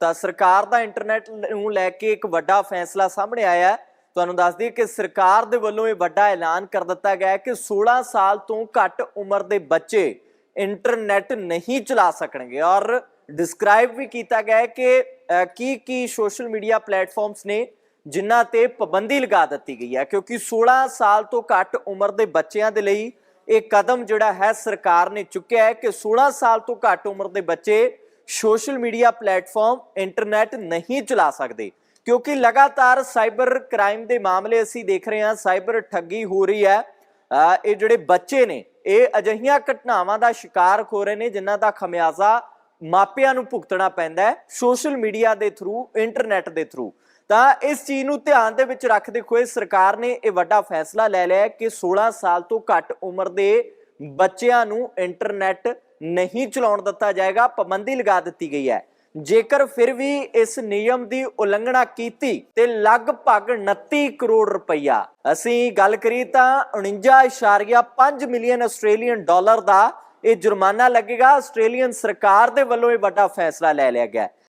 ਤਾਂ ਸਰਕਾਰ ਦਾ ਇੰਟਰਨੈਟ ਨੂੰ ਲੈ ਕੇ ਇੱਕ ਵੱਡਾ ਫੈਸਲਾ ਸਾਹਮਣੇ ਆਇਆ ਹੈ। ਤੁਹਾਨੂੰ ਦੱਸ ਦਈਏ ਕਿ ਸਰਕਾਰ ਦੇ ਵੱਲੋਂ ਇਹ ਵੱਡਾ ਐਲਾਨ ਕਰ ਦਿੱਤਾ ਗਿਆ ਹੈ ਕਿ 16 ਸਾਲ ਤੋਂ ਘੱਟ ਉਮਰ ਦੇ ਬੱਚੇ ਇੰਟਰਨੈਟ ਨਹੀਂ ਚਲਾ ਸਕਣਗੇ। ਔਰ ਡਿਸਕ੍ਰਾਈਬ ਵੀ ਕੀਤਾ ਗਿਆ ਹੈ ਕਿ ਕੀ ਕੀ ਸੋਸ਼ਲ ਮੀਡੀਆ ਪਲੇਟਫਾਰਮਸ ਨੇ ਜਿਨ੍ਹਾਂ ਤੇ ਪਾਬੰਦੀ ਲਗਾ ਦਿੱਤੀ ਗਈ ਹੈ। ਕਿਉਂਕਿ 16 ਸਾਲ ਤੋਂ ਘੱਟ ਉਮਰ ਦੇ ਬੱਚਿਆਂ ਦੇ ਲਈ ਇਹ ਕਦਮ ਜਿਹੜਾ ਹੈ, ਸਰਕਾਰ ਨੇ ਚੁੱਕਿਆ ਹੈ ਕਿ 16 ਸਾਲ ਤੋਂ ਘੱਟ ਉਮਰ ਦੇ ਬੱਚੇ ਸੋਸ਼ਲ ਮੀਡੀਆ ਪਲੇਟਫਾਰਮ ਇੰਟਰਨੈਟ ਨਹੀਂ ਚਲਾ ਸਕਦੇ, ਕਿਉਂਕਿ ਲਗਾਤਾਰ ਸਾਈਬਰ ਕ੍ਰਾਈਮ ਦੇ ਮਾਮਲੇ ਅਸੀਂ ਦੇਖ ਰਹੇ ਹਾਂ, ਸਾਈਬਰ ਠੱਗੀ ਹੋ ਰਹੀ ਹੈ। ਇਹ ਜਿਹੜੇ ਬੱਚੇ ਨੇ, ਇਹ ਅਜਿਹੀਆਂ ਘਟਨਾਵਾਂ ਦਾ ਸ਼ਿਕਾਰ ਹੋ ਰਹੇ ਨੇ, ਜਿਨ੍ਹਾਂ ਦਾ ਖਮਿਆਜ਼ਾ ਮਾਪਿਆਂ ਨੂੰ ਭੁਗਤਣਾ ਪੈਂਦਾ ਹੈ ਸੋਸ਼ਲ ਮੀਡੀਆ ਦੇ ਥਰੂ, ਇੰਟਰਨੈਟ ਦੇ ਥਰੂ। ਤਾਂ ਇਸ ਚੀਜ਼ ਨੂੰ ਧਿਆਨ ਦੇ ਵਿੱਚ ਰੱਖਦੇ ਹੋਏ ਸਰਕਾਰ ਨੇ ਇਹ ਵੱਡਾ ਫੈਸਲਾ ਲੈ ਲਿਆ ਕਿ 16 ਸਾਲ ਤੋਂ ਘੱਟ ਉਮਰ ਦੇ ਬੱਚਿਆਂ ਨੂੰ ਇੰਟਰਨੈਟ ਨਹੀਂ ਚਲਾਉਣ ਦਿੱਤਾ ਜਾਏਗਾ, ਪਾਬੰਦੀ ਲਗਾ ਦਿੱਤੀ ਗਈ ਹੈ। ਜੇਕਰ ਫਿਰ ਵੀ ਇਸ ਨਿਯਮ ਦੀ ਉਲੰਘਣਾ ਕੀਤੀ ਤੇ ਲਗਭਗ 29 ਕਰੋੜ ਰੁਪਈਆ। ਅਸੀਂ ਗੱਲ ਕਰੀ ਤਾਂ 49.5 ਮਿਲੀਅਨ ਆਸਟ੍ਰੇਲੀਅਨ ਡਾਲਰ ਦਾ ਇਹ ਜੁਰਮਾਨਾ ਲੱਗੇਗਾ। ਆਸਟ੍ਰੇਲੀਅਨ ਸਰਕਾਰ ਦੇ ਵੱਲੋਂ ਇਹ ਵੱਡਾ ਫੈਸਲਾ ਲੈ ਲਿਆ ਗਿਆ।